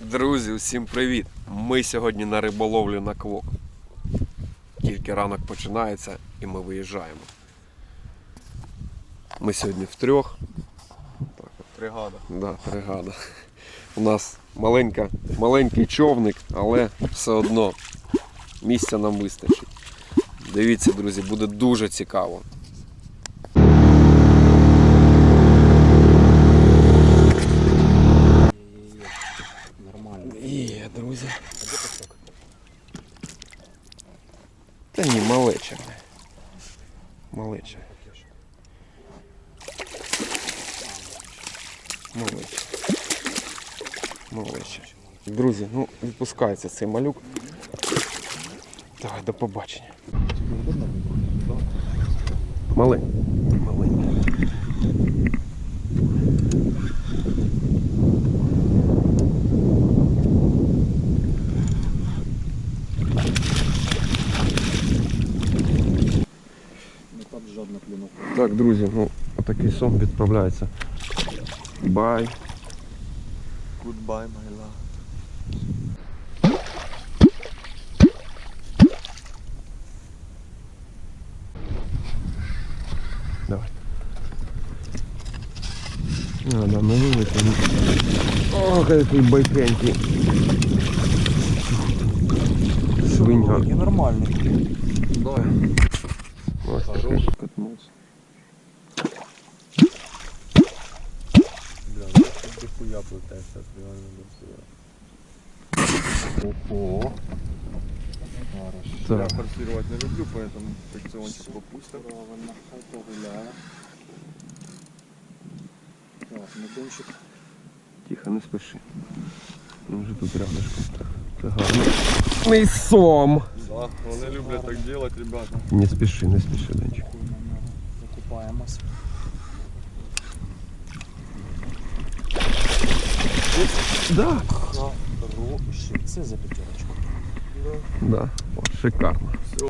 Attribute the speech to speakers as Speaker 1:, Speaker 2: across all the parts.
Speaker 1: Друзі, усім привіт! Ми сьогодні на риболовлю на квок. Тільки ранок починається і ми виїжджаємо. Ми сьогодні втрьох. Так, от,
Speaker 2: Бригада.
Speaker 1: да, бригада. У нас маленька, маленький човник, але все одно місця нам вистачить. Дивіться, друзі, буде дуже цікаво.
Speaker 2: Нормально.
Speaker 1: Є, друзі. Та ні, малеча. Малеча. Малеча. Малеча. Друзі, ну відпускається цей малюк. Давай, до побачення. Малень.
Speaker 2: Так,
Speaker 1: друзі, ну отакий сон відправляється. Бай.
Speaker 2: Goodbye, my love.
Speaker 1: Давай. А, да, ну вилити. Ох, який байкенький. Свиня.
Speaker 2: Я нормальний.
Speaker 1: Давай. Ось
Speaker 2: тут дохуя плетає зараз, реально дохуя. Ого. Хорошо.
Speaker 1: Так.
Speaker 2: Я форсировать не люблю, поэтому фрикциончик попустим.
Speaker 3: Правильно, хай погуляє. Так, медунчик.
Speaker 1: Тихо, не спіши. Він вже тут рядышком. Це гарно. Мій сом.
Speaker 2: Да, вони люблять так делать, ребята.
Speaker 1: Не спіши, не спіши, Денчик.
Speaker 3: Хуй Закупаємось.
Speaker 1: Да.
Speaker 3: Хороший. Це за п'ятерочку.
Speaker 1: Да. О, шикарно.
Speaker 2: Все.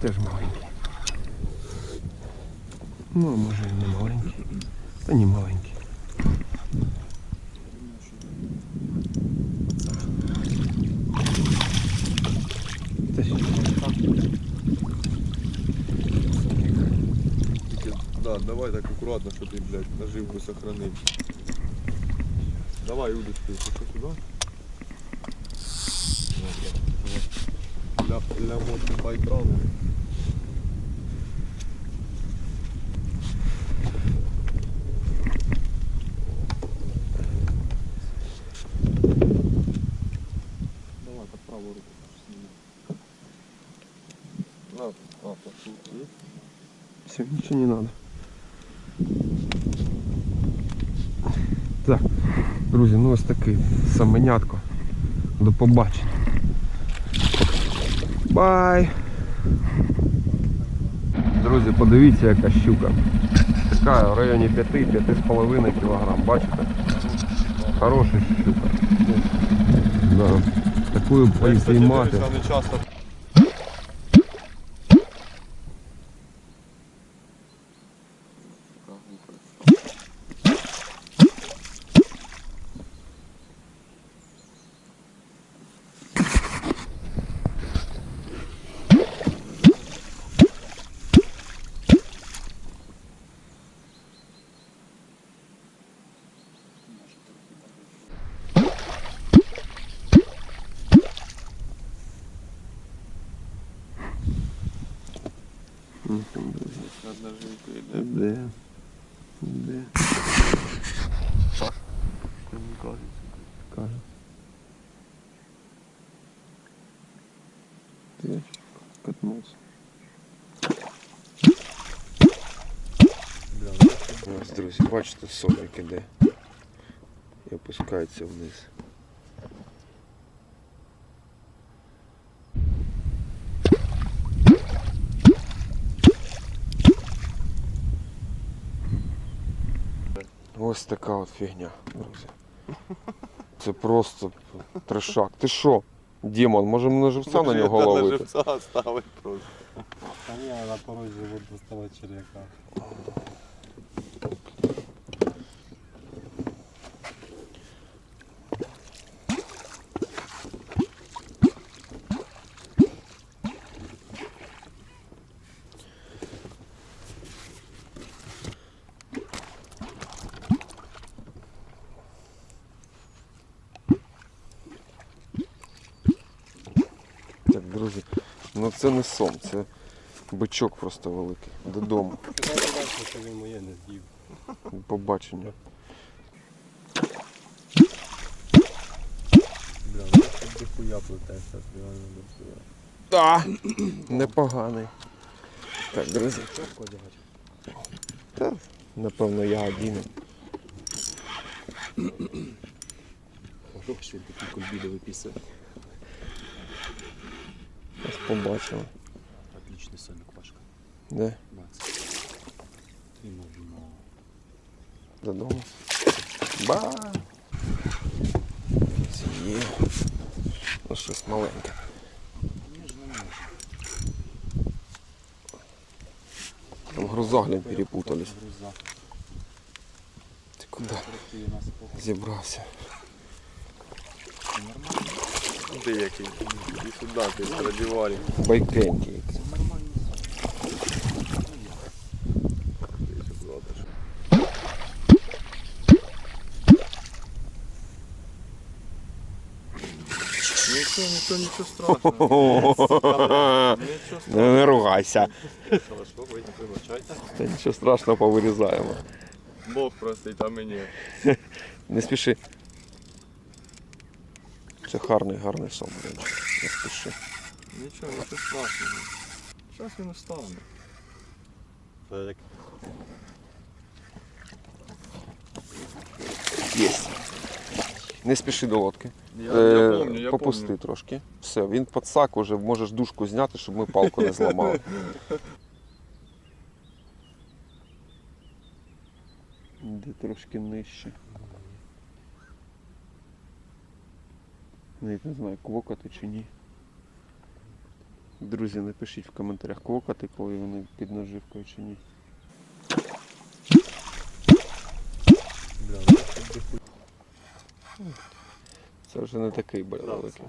Speaker 1: Теж маленький. Ну, може і не маленький. Та не маленький.
Speaker 2: Давай так аккуратно, щоб ти, блядь, наживку сохранив. Давай, удочку, ти що сюди? Для, для мотки по екрану.
Speaker 3: Давай под правую руку.
Speaker 2: На, а, так, тут є.
Speaker 1: Все, нічого не надо. Так, друзі, ну ось такий саменятко. До побачення. Бай! Друзі, подивіться, яка щука. Така в районі 5-5,5 кг, бачите? Хороша щука. Да. Такую поймати.
Speaker 2: Не часто над наживкою йде.
Speaker 1: Де? Де?
Speaker 2: Мені кажеться.
Speaker 1: Каже. Ти катнувся.
Speaker 2: Ну,
Speaker 1: Ось, друзі, бачите, сомик іде. І опускається вниз. Ось така от фігня, друзі. Це просто трешак. Ти що? Дімон, може на живця на нього
Speaker 2: Та
Speaker 1: ловити?
Speaker 2: живця ставить просто.
Speaker 4: А ні, на порозі живуть доставати черв'яка.
Speaker 1: Так, друзі, ну це не сон, це бичок просто великий. Додому.
Speaker 4: Що він моє не з'їв.
Speaker 1: Побачення.
Speaker 2: Бля, тут дохуя плететься, реально дохуя.
Speaker 1: Так, непоганий. Так, друзі. Та, напевно, я один.
Speaker 3: Ого, що він такий кульбідовий пісок.
Speaker 1: Ось побачили.
Speaker 3: Отличний сольник Пашка.
Speaker 1: Де?
Speaker 3: Ти можна.
Speaker 1: Додому. Ба! Є. Ну щось маленьке. Там груза, глянь, перепутались. Ти куди зібрався?
Speaker 3: Нормально.
Speaker 2: Ти який? Іди сюди, ти з радіварі.
Speaker 1: Байкенький.
Speaker 2: Нічого, нічого, нічого страшного. Нічого
Speaker 1: Не, не ругайся.
Speaker 2: Що ви вибачайте?
Speaker 1: Та нічого страшного повирізаємо.
Speaker 2: Бог простить, а мені.
Speaker 1: Не спіши. Це гарний, гарний сон, до речі. Не спіши.
Speaker 2: Нічого, нічого страшного. Зараз він.
Speaker 4: Це як
Speaker 1: Єсть. Не спіши до лодки.
Speaker 2: Я,
Speaker 1: Е,
Speaker 2: я помню, я
Speaker 1: Попусти
Speaker 2: помню.
Speaker 1: трошки. Все, він подсак уже, можеш дужку зняти, щоб ми палку не зламали. Де трошки нижче. Навіть не знаю, квокати чи ні. Друзі, напишіть в коментарях, квокати, коли вони під наживкою чи ні.
Speaker 2: Ну.
Speaker 1: Це вже не такий бля, великий.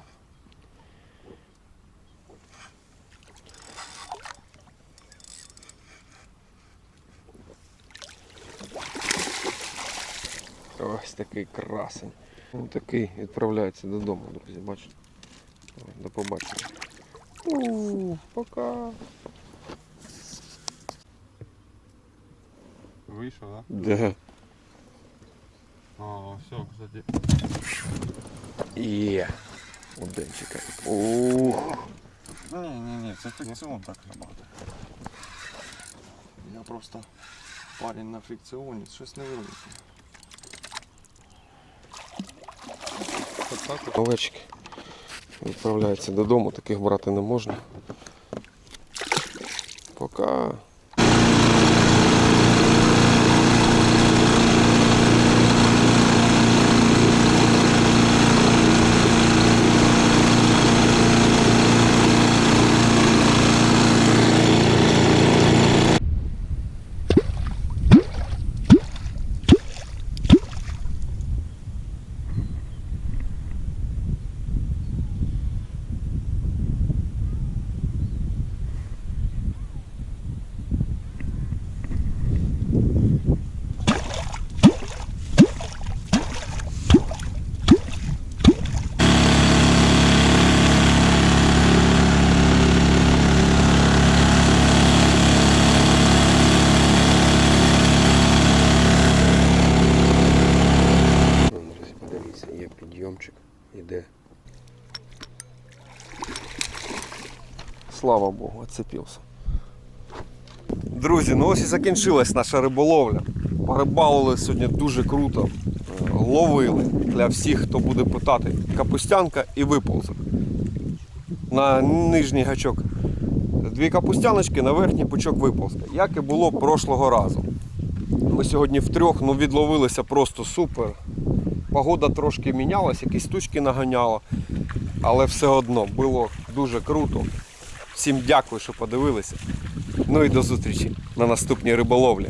Speaker 1: Ось такий красень. Ось такий відправляється додому, друзі, бачите. До побачення. У, пока.
Speaker 4: вийшов, так?
Speaker 1: Де?
Speaker 4: А, все, кстати.
Speaker 1: Є. Один чекай. Ух.
Speaker 2: Ні, ні, ні, це фрикціон так работає. Я просто парень на фрикціоні, щось невелике.
Speaker 1: Овечки відправляються додому, таких брати не можна. Пока. Ну, Друзі, подивіться, є підйомчик, іде. Слава Богу, оцепився. Друзі, ну ось і закінчилась наша риболовля. Порибалили сьогодні дуже круто. Е, Ловили для всіх, хто буде питати. Капустянка і виползок. На нижній гачок дві капустяночки, на верхній пучок виползка. Як і було прошлого разу. Ми сьогодні втрьох ну, відловилися просто супер. Погода трошки мінялась, якісь тучки наганяла, але все одно було дуже круто. Всім дякую, що подивилися. Ну і до зустрічі на наступній риболовлі.